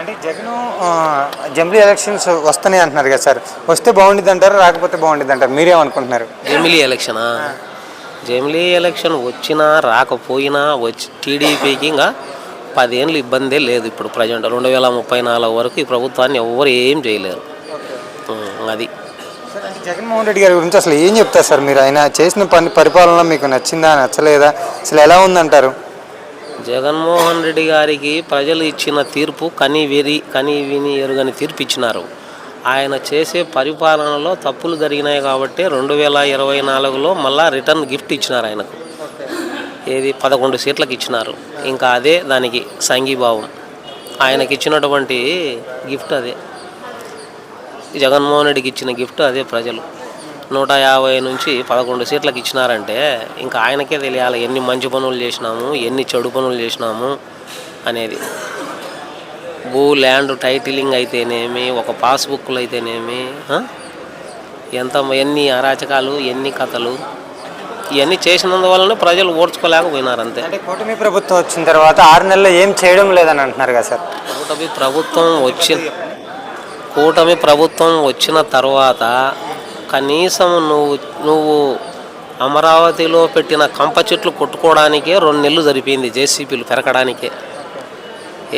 అంటే జగన్ జంబ్లీ ఎలక్షన్స్ వస్తున్నాయి అంటున్నారు కదా సార్. వస్తే బాగుండిద్ది అంటారు రాకపోతే బాగుండిద్ది అంటారు? మీరేమనుకుంటున్నారు? జమిలీ ఎలక్షనా? జమిలీ ఎలక్షన్ వచ్చినా రాకపోయినా వచ్చి టీడీపీకి ఇంకా పదేళ్ళు ఇబ్బందే లేదు ఇప్పుడు ప్రజెంట్. రెండు వేల ముప్పై నాలుగు వరకు ఈ ప్రభుత్వాన్ని ఎవరు ఏం చేయలేరు. ఉం, అది. జగన్మోహన్ రెడ్డి గారి గురించి అసలు ఏం చెప్తారు సార్ మీరు? ఆయన చేసిన పని పరిపాలన మీకు నచ్చిందా నచ్చలేదా? అసలు ఎలా ఉందంటారు? జగన్మోహన్ రెడ్డి గారికి ప్రజలు ఇచ్చిన తీర్పు కని విరి కని విని ఎరుగని తీర్పు ఇచ్చినారు. ఆయన చేసే పరిపాలనలో తప్పులు జరిగినాయి కాబట్టి రెండు వేల ఇరవై నాలుగులో మళ్ళా రిటర్న్ గిఫ్ట్ ఇచ్చినారు ఆయనకు. ఏది పదకొండు సీట్లకు ఇచ్చినారు. ఇంకా అదే దానికి సంఘీభావం. ఆయనకి ఇచ్చినటువంటి గిఫ్ట్ అదే. జగన్మోహన్ రెడ్డికి ఇచ్చిన గిఫ్ట్ అదే ప్రజలు. నూట యాభై నుంచి పదకొండు సీట్లకు ఇచ్చినారంటే ఇంకా ఆయనకే తెలియాలి ఎన్ని మంచి పనులు చేసినాము ఎన్ని చెడు పనులు చేసినాము అనేది. భూ ల్యాండ్ టైటిలింగ్ అయితేనేమి ఒక పాస్బుక్లు అయితేనేమి? ఎంత ఎన్ని అరాచకాలు ఎన్ని కథలు ఇవన్నీ చేసినందువలన ప్రజలు ఓడ్చుకోలేకపోయినారు అంతే. అంటే కూటమి ప్రభుత్వం వచ్చిన తర్వాత ఆరు నెలల్లో ఏం చేయడం లేదని అంటున్నారు కదా సార్? కూటమి ప్రభుత్వం వచ్చిన కూటమి ప్రభుత్వం వచ్చిన తర్వాత కనీసం నువ్వు నువ్వు అమరావతిలో పెట్టిన కంప చెట్లు కొట్టుకోవడానికే రెండు నెలలు సరిపోయింది జేసీపీలు పెరగడానికే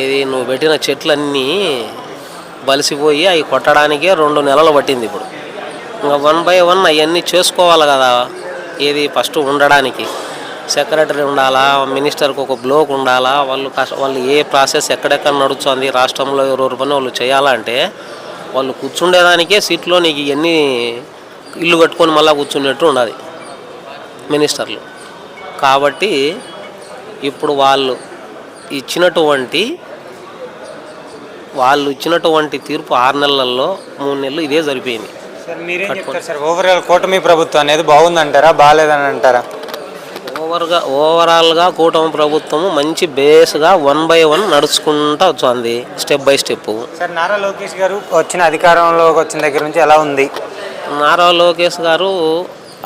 ఇది నువ్వు పెట్టిన చెట్లన్నీ బలిసిపోయి అవి కొట్టడానికే రెండు నెలలు పట్టింది ఇప్పుడు. ఇంకా వన్ బై వన్ అవన్నీ చేసుకోవాలి కదా ఏది ఫస్ట్ ఉండడానికి. సెక్రటరీ ఉండాలా మినిస్టర్కి ఒక బ్లోక్ ఉండాలా వాళ్ళు వాళ్ళు ఏ ప్రాసెస్ ఎక్కడెక్కడ నడుస్తుంది రాష్ట్రంలో ఎవరెవరు పని వాళ్ళు చేయాలంటే వాళ్ళు కూర్చుండేదానికే సీట్లో నీకు ఇవన్నీ ఇల్లు కట్టుకొని మళ్ళీ కూర్చున్నట్టు ఉండాలి మినిస్టర్లు. కాబట్టి ఇప్పుడు వాళ్ళు ఇచ్చినటువంటి వాళ్ళు ఇచ్చినటువంటి తీర్పు ఆరు నెలల్లో మూడు నెలలు ఇదే సరిపోయింది. సార్ ఓవరాల్ కూటమి ప్రభుత్వం అనేది బాగుందంటారా బాగాలేదని అంటారా? ఓవర్గా ఓవరాల్గా కూటమి ప్రభుత్వము మంచి బేస్గా వన్ బై వన్ నడుచుకుంటూ వచ్చింది step by step. Sir Nara Lokesh గారు వచ్చిన అధికారంలోకి వచ్చిన దగ్గర నుంచి ఎలా ఉంది? నారా లోకేష్ గారు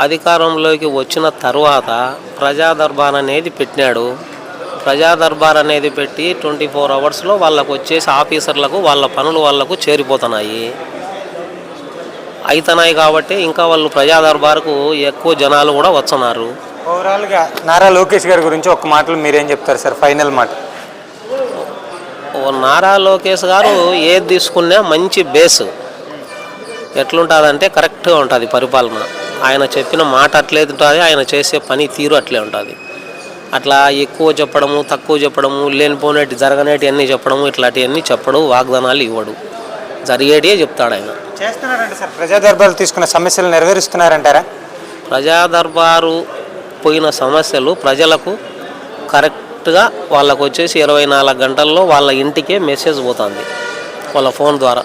అధికారంలోకి వచ్చిన తర్వాత ప్రజా దర్బార్ అనేది పెట్టినాడు. ప్రజా దర్బార్ అనేది పెట్టి ట్వంటీ ఫోర్ అవర్స్లో వాళ్ళకు వచ్చేసి ఆఫీసర్లకు వాళ్ళ పనులు వాళ్ళకు చేరిపోతున్నాయి. అవుతున్నాయి కాబట్టి ఇంకా వాళ్ళు ప్రజా దర్బార్కు ఎక్కువ జనాలు కూడా వస్తున్నారు. ఓవరాల్గా నారా లోకేష్ గారి గురించి ఒక మాటలు మీరేం చెప్తారు సార్? ఫైనల్ మాట. నారా లోకేష్ గారు ఏది తీసుకున్నా మంచి బేస్. ఎట్లుంటుందంటే కరెక్ట్గా ఉంటుంది పరిపాలన. ఆయన చెప్పిన మాట అట్లే ఉంటుంది ఆయన చేసే పని తీరు అట్లే ఉంటుంది. అట్లా ఎక్కువ చెప్పడము తక్కువ చెప్పడము లేనిపోనేటి జరగనేటి అన్నీ చెప్పడము ఇట్లాంటివన్నీ చెప్పడు వాగ్దానాలు ఇవ్వడు. జరిగేటివే చెప్తాడు ఆయన. చేస్తున్నారండి సార్. ప్రజా దర్బార్లు తీసుకున్న సమస్యలు నెరవేరుస్తున్నారంటారా? ప్రజా దర్బారు పోయిన సమస్యలు ప్రజలకు కరెక్ట్గా వాళ్ళకు వచ్చేసి ఇరవై నాలుగు గంటల్లో వాళ్ళ ఇంటికే మెసేజ్ పోతుంది వాళ్ళ ఫోన్ ద్వారా.